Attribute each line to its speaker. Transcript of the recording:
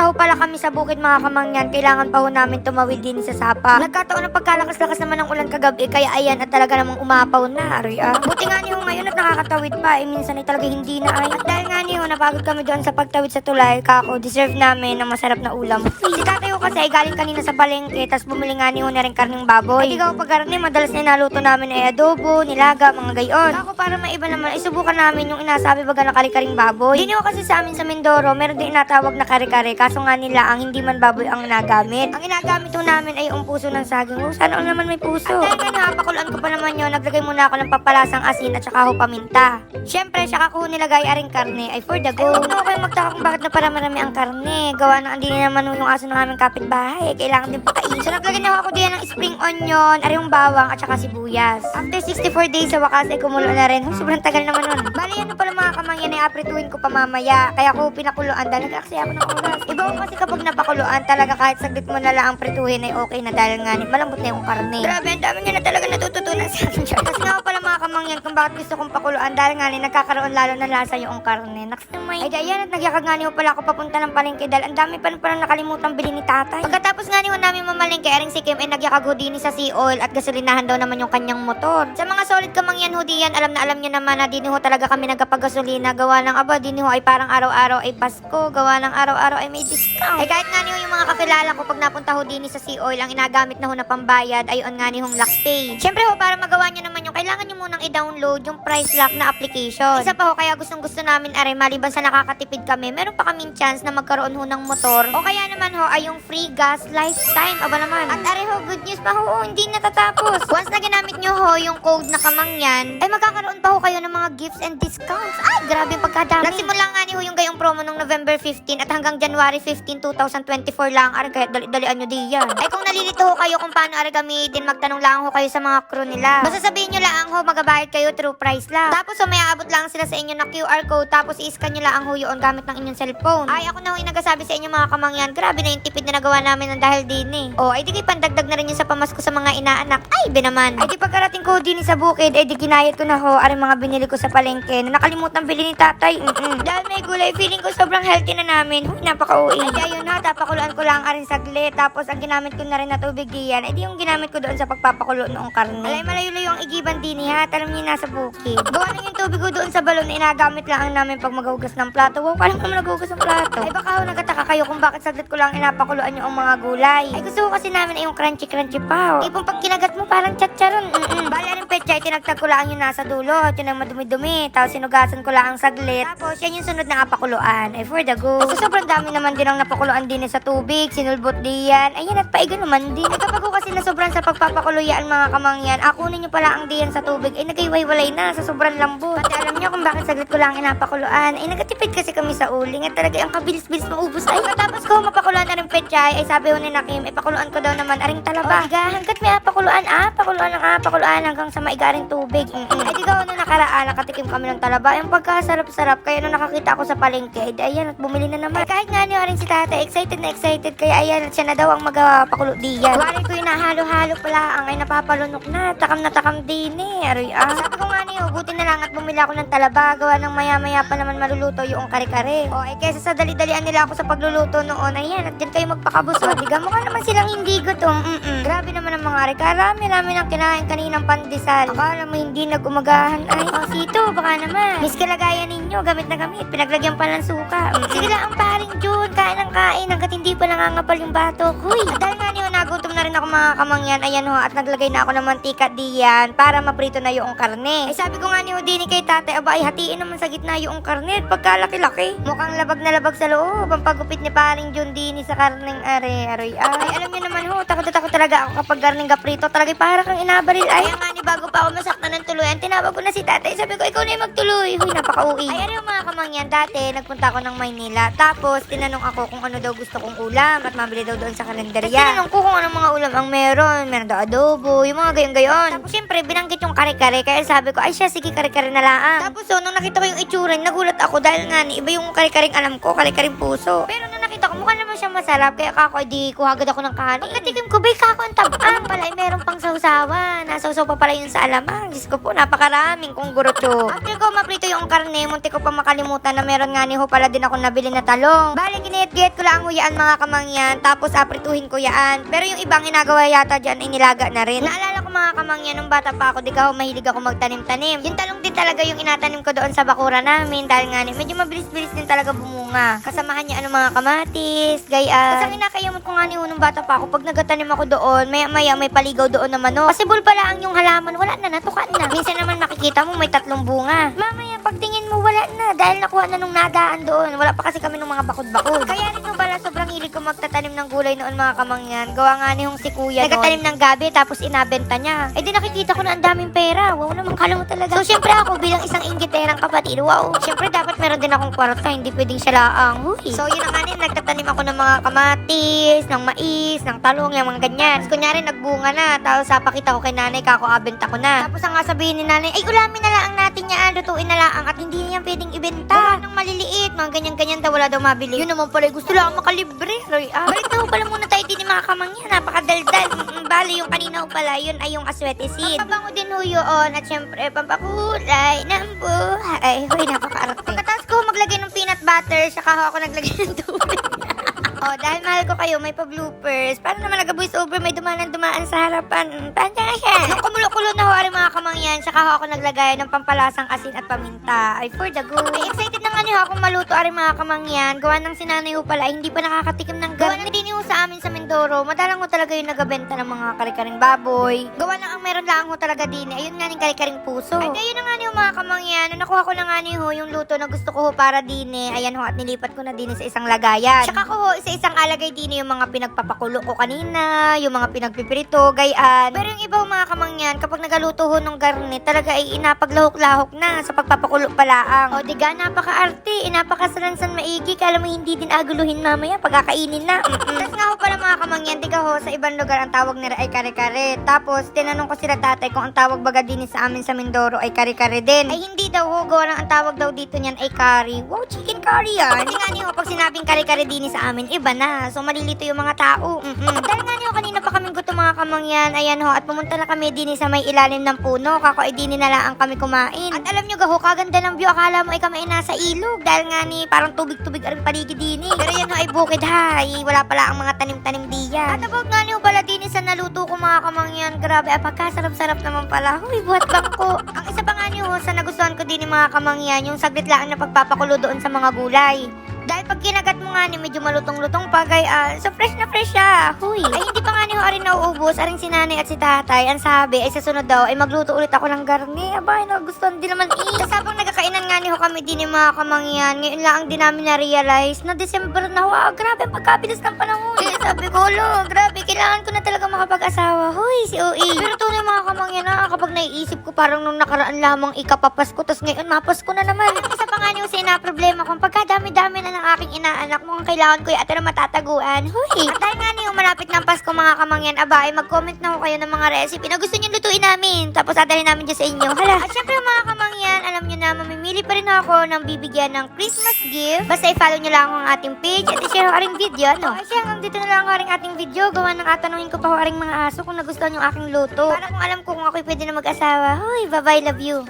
Speaker 1: papunta ho pala kami sa bukid mga kamangyan, kailangan pa ho namin tumawid din sa sapa. Nagkataon ng pagkalakas-lakas naman ng ulan kagabi, kaya ayan at talaga namang umapaw na, aray ah. Buti nga niyo ngayon at nakakatawid pa, eh minsan ay talaga hindi na ay. At dahil nga niyo, napagod kami doon sa pagtawid sa tulay, kako, deserve namin ng masarap na ulam. Si tatay ko kasi galing kanina sa palengke, tas bumili nga niyo na rin karning baboy. At ikaw pag karne, madalas na naluto namin ay adobo, nilaga, mga gayon. Ako para maiba naman, ay subukan namin yung inasabi baga na kari-karing baboy. Hindi kasi sa amin sa Mindoro, meron din inatawag na kare-kare, kaso nga nila ang hindi man baboy ang nagamit. Ang inagamit ho namin ay yung puso ng saging. Oh, sana naman may puso. At dahil nga ko pa naman yun, naglagay muna ako ng papalasang asin at saka ho paminta. Siyempre, saka ko nilagay aring karne ay for the go. Ay, kayo magtaka kung bakit na para marami ang karne. Gawa na hindi naman ho yung aso ng aming kapitbahay. Kailangan din pakain. So, naglagay na ako diyan ng spring onion, ari yung bawang at saka sibuyas. After 64 days sa wakas ay kumulo na rin. Oh, sobrang tagal naman nun. Bali, ano pala mga kamangyan ay aprituin ko pa mamaya. Kaya ko pinakuluan dahil nag-aksaya ako ng oras. Iba ko kasi kapag napakuluan talaga kahit saglit mo na lang ang prituhin ay okay na dahil nga malambot na yung karne. Grabe, ang dami niya na talaga natututunan sa akin. Kasi nga pala mga kamangyan kung bakit gusto kong pakuluan dahil nga ni nagkakaroon lalo ng lasa yung karne. Naks naman. Ay, dayan at nagyakag nga niyo pala ako papunta ng palengke dahil ang dami pa na palang nakalimutan bili ni tatay. Pagkatapos nga niyo namin mamalengke, aring si Kim ay nagyakag din sa sea oil at gasolinahan daw naman yung kanyang motor. Sa mga solid kamangyan ho diyan, alam na alam niyo naman na din ho talaga kami nagkapagasolina. Gawa ng aba, din ho ay parang araw-araw ay Pasko. Gawa ng araw-araw ay may discount. Ay kahit nga niyo yung mga kakilala ko pag napunta ho din sa sea oil, ang inagamit na ho na pambayad ay on nga niyong lock pay. Siyempre ho, para magawa niyo naman yung kailangan niyo munang i-download yung price lock na application. Isa pa ho, kaya gustong gusto namin aray, maliban sa nakakatipid kami, meron pa kaming chance na magkaroon ho ng motor. O kaya naman ho, ay yung free gas lifetime. Aba naman. At aray ho, good news pa ho, oh, hindi natatapos. Once na ginamit niyo ho yung code na kamangyan, ay magkakaroon pa ho kayo ng mga gifts and discounts. Ay, grabe yung pagkadami. Nagsimula nga ni ho yung gayong promo nung November 15 at hanggang January 15, 2024 lang. Aray, kaya dali-dalian nyo di yan. Ay, kung nalilito ho kayo kung paano aray gamitin, magtanong lang ho kayo sa mga crew nila. Basta sabihin nyo lang ho, magabayad kayo through price lang. Tapos, ho, may lang sila sa inyo na QR code, tapos i-scan nyo lang ho yun gamit ng inyong cellphone. Ay, ako na ho yung nagasabi sa inyo mga kamangyan, grabe na yung tipid na nagawa namin ng dahil din eh. O, ay di kayo pandagdag na rin yun sa pamasko sa mga inaanak. Ay, binaman. Ay, di pagkarating ko din sa bukid, ay di ginayat ko na ho, aring mga binili ko sa palengke na nakalimutan bili ni tatay. Mm-mm. Dahil may gulay, feeling ko sobrang healthy na namin. Huy, napaka-uwi. Ay, ayun na, tapakuluan ko lang aring saglit. Tapos, ang ginamit ko na rin na tubig diyan, ay di yung ginamit ko doon sa pagpapakulo noong karne. Alay, malayo-layo ang igiban din ha. Alam niyo nasa bukid. Gawa na yung tubig ko doon sa balon na inagamit lang ang namin pag maghugas ng plato. Wow, paano naman naghugas ng plato? Ay, baka ho, nagtataka kayo kung bakit saglit ko lang inapakuluan yung mga gulay. Ay, gusto ko kasi namin ay yung crunchy-crunchy pa. Oh. Ipong pag kinagat mo, parang chatcharon. Mm-mm. Bala rin petsa, ay tinagtag ko lang yung nasa dulo. At yun ang madumi-dumi. Tapos sinugasan ko lang ang saglit. Tapos, yan yung sunod na apakuluan. Ay, for the go. Kasi sobrang dami naman din ang napakuluan din sa tubig. Sinulbot diyan. Ayan, at paiga naman din. Ay, kapag ko kasi nasobran sa pagpapakuluyan mga kamangyan, akunin nyo pala ang diyan sa tubig. Ay, naghiwalay na sa sobrang lambot. Pati alam nyo kung bakit saglit ko lang inapakuluan. Ay, nagatipid kasi kami sa uling. At talaga ang kabilis-bilis maubos. Ay, matapos ko mapakuluan na rin petchay. Ay, sabi ni Nakim, ipakuluan ko daw naman aring talaba. O, diga, hanggat may apakuluan, ah, pakuluan ng apakuluan hanggang sa maiga ring tubig. Mm-mm. Ay, di gawa nung nakaraan, nakatikim kami ng talaba. Yung pagkasarap-sarap, kaya nung nakakita ako sa palengke, di, ayan, at bumili na naman. Ay, kahit nga niyo rin si tata, excited na excited, kaya ayan, at siya na daw ang magapakulo diyan. Wari ko yung nahalo-halo pala, ang ay napapalunok na, takam na takam din eh, aroy ah. Sabi ko nga niyo, buti na lang at bumili ako ng talaba, gawa ng maya-maya pa naman maluluto yung kare-kare. O, ay, kesa sa dali-dalian nila ako sa pagluluto noon, ayan, at dyan kayo magpakabuso. Diga mo ka naman silang hindi gutom, mm Grabe naman ang mga are, karami namin ang kinain kaninang pandesal. Akala mo hindi nag-umagahan, ay, oh, sito, baka naman. Miss kalagayan ninyo, gamit na gamit, pinaglagyan pa ng suka. Mm, Sige lang ang paring June, kain ng kain, hanggat hindi pa nangangapal yung batok. Huy, dahil nga niyo, nagutom na rin ako mga kamangyan, ayan ho, at naglagay na ako ng mantika diyan para maprito na yung karne. Ay sabi ko nga ni Houdini kay tate, aba ay hatiin naman sa gitna yung karne, pagkalaki-laki. Mukhang labag na labag sa loob, ang pagupit ni paring June Dini sa karneng are, aroy. Ay, alam niyo naman ho, takot na takot talaga ako kapag karneng gaprito, talaga para kang inabaril. Ay, nga ni bago pa ako masaktan ng tuluyan, tinawag ko na si tatay, sabi ko, ikaw na yung magtuloy. Huy, napaka-uwi. Ay, yung mga kamangyan, dati, nagpunta ako ng Maynila, tapos tinanong ako kung ano daw gusto kong ulam at mabili daw doon sa kalendarya. Tapos tinanong ko kung anong mga ulam ang meron, meron daw adobo, yung mga gayon-gayon. Tapos syempre, binanggit yung kare-kare, kaya sabi ko, ay siya, sige kare-kare na lang. Tapos so, nung nakita ko yung itsura, nagulat ako dahil nga, iba yung kare-karing alam ko, kare-karing puso. Pero mukha naman siya masarap, kaya kako, di kuha agad ako ng kanin. Pagkatikim ko, bay, kako, ang tabang pala, ay meron pang sausawan. Nasausaw pa pala yun sa alamang. Diyos ko po, napakaraming kung gurotso. After ko maprito yung karne, munti ko pa makalimutan na meron nga ni ho pala din ako nabili na talong. Bali, giniyat-giyat ko lang yan mga kamangyan, tapos aprituhin ko yan. Pero yung ibang ginagawa yata dyan, inilaga na rin. Naalala ko mga kamangyan, nung bata pa ako, di ka ho mahilig ako magtanim-tanim. Yung talong din talaga yung inatanim ko doon sa bakura namin, dahil nga ni- medyo mabilis-bilis din talaga bumunga. Kasamahan niya ano mga kamatis, gayaan. Kasi ang kinakayamot ko nga ni ho nung bata pa ako, pag nagatanim ako doon, maya-maya may paligaw doon na manok. Possible pala ang yung halaman, wala na, natukan na. Minsan naman makikita mo may tatlong bunga. Mamaya, pagtingin mo, wala na, dahil nakuha na nung nadaan doon. Wala pa kasi kami nung mga bakod-bakod. Kaya rin pala, sobrang hilig ko magtatanim ng gulay noon mga kamangyan. Gawa nga ni si kuya Nagtatanim ng gabi, tapos inabenta niya. Eh di nakikita ko na ang daming pera. Wow naman, kala mo talaga. So syempre ako bilang isang inggiterang kapatid, wow. Syempre dapat meron din akong kwarta, hindi pwedeng siya laang. Huy. So yun ang nga nagtatanim ako ng mga kamatis, ng mais, ng talong, yung mga ganyan. Tapos kunyari nagbunga na, tapos sapakita ko kay nanay, kako abenta ko na. Tapos ang nga sabihin ni nanay, ay ulamin na lang natin yan, lutuin na lang at hindi niya pwedeng ibenta. Ng maliliit, mga ganyan-ganyan daw, wala daw mabili. Yun naman pala, gusto lang makalibre. Roy, ah. Na ho pala muna tayo din mga kamangyan, napakadaldal. Mm, bali, yung kanina ho pala, yun ay yung aswete seed. Pampabango din ho yun, at syempre, pampakulay ng buhay. Hoy, napakaarte. Pagkatapos ko maglagay ng peanut butter, saka ho ako naglagay ng tubig. Oh, dahil mahal ko kayo, may pa-bloopers. Paano naman nag-voice over, may dumaan dumaan sa harapan. Mm, Paano siya? Nung kumulo-kulo na ho, ari mga kamangyan, saka ho ako naglagay ng pampalasang asin at paminta. Ay, for the go. Ay, excited na nga niyo ako maluto, ari mga kamangyan. Gawa ng sinanay ho pala, hindi pa nakakatikim ng gawa. Gawa ng din ho sa amin sa Mindoro, madalang ho talaga yung nagabenta ng mga karikaring baboy. Gawa ng ang meron lang ho talaga din. Ayun nga ng karikaring puso. Ay, ayun na nga niyo mga kamangyan. Nakuha ko na nga niyo ho, yung luto na gusto ko ho para din eh. Ayan ho, at nilipat ko na din sa isang lagayan. Tsaka ko ho, isa-isang alagay din yung mga pinagpapakulo ko kanina, yung mga pinagpipirito, gayaan. Pero yung iba mga kamangyan, kapag nagaluto ho ng garnet, talaga ay inapaglahok-lahok na sa pagpapakulo palaang. O diga, napaka-arte, inapakasalansan maigi, kala mo hindi din aguluhin mamaya pagkakainin na. Tapos nga ho pala mga kamangyan, diga ho, sa ibang lugar ang tawag nila ay kare-kare. Tapos, tinanong ko sila tatay kung ang tawag baga din sa amin sa Mindoro ay kare-kare din. Ay hindi daw ho, gawa ang tawag daw dito niyan ay curry. Wow, chicken curry yan. Kasi nga niyo, pag sinabing kare-kare din sa amin, iba na. So, malilito yung mga tao. Mm-mm. Dahil nga niyo, kanina pa kaming gusto mga kamangyan, ayan ho, at pumunta na kami din sa may ilalim ng puno. Kako ay din na lang kami kumain. At alam nyo, gaho, kaganda ng view. Akala mo ay kami ay nasa ilog. Dahil nga ni, parang tubig-tubig ang paligid din eh. Pero yan ho ay bukid hay. Wala pala ang mga tanim-tanim diyan. At abog nga niyo pala din sa naluto ko mga kamangyan. Grabe, apagkasarap-sarap naman pala. Huy, buhat bangko. Ang isa pa nga niyo ho, sa nagustuhan ko din ng mga kamangyan, yung saglit lang na pagpapakulo doon sa mga gulay. Dahil pag kinagat mo nga ni medyo malutong-lutong pagay, ah, so fresh na fresh siya. Huy. Ay hindi pa nga ni ho arin nauubos, aring si nanay at si tatay, ang sabi ay sa sunod daw ay magluto ulit ako ng garni. Aba, ay nagustuhan din naman eh. Tapos habang nagkakainan nga ni ho kami din ng mga kamangyan, ngayon lang ang din namin na-realize na December na ho, ah, grabe pagkabilis ng panahon. Eh, sabi ko, lo, grabe, kailangan ko na talaga makapag-asawa. Huy, si OE. Pero tunay mga kamangyan na, kapag naiisip ko parang nung nakaraan lamang ikapapasko, tapos ngayon mapasko na naman. Isa pa nga niyo sa problema kung pagkadami-dami na ng aking inaanak, mukhang kailangan ko yung atira matataguan. Huy! At dahil nga niyo malapit ng Pasko mga kamangyan, aba, ay mag-comment na ho kayo ng mga recipe na gusto niyo lutuin namin. Tapos adalhin namin dyan sa inyo. Hala! At syempre mga kamangyan, alam niyo na, mamimili pa rin ako ng bibigyan ng Christmas gift. Basta i-follow niyo lang ang ating page at i-share ho aring video, no? Siya, hanggang dito na lang ang aring ating video. Gawa ng atanungin ko pa ho aring mga aso kung nagustuhan yung aking luto. Para kung alam ko kung ako'y pwede na mag-asawa. Huy, bye-bye, love you.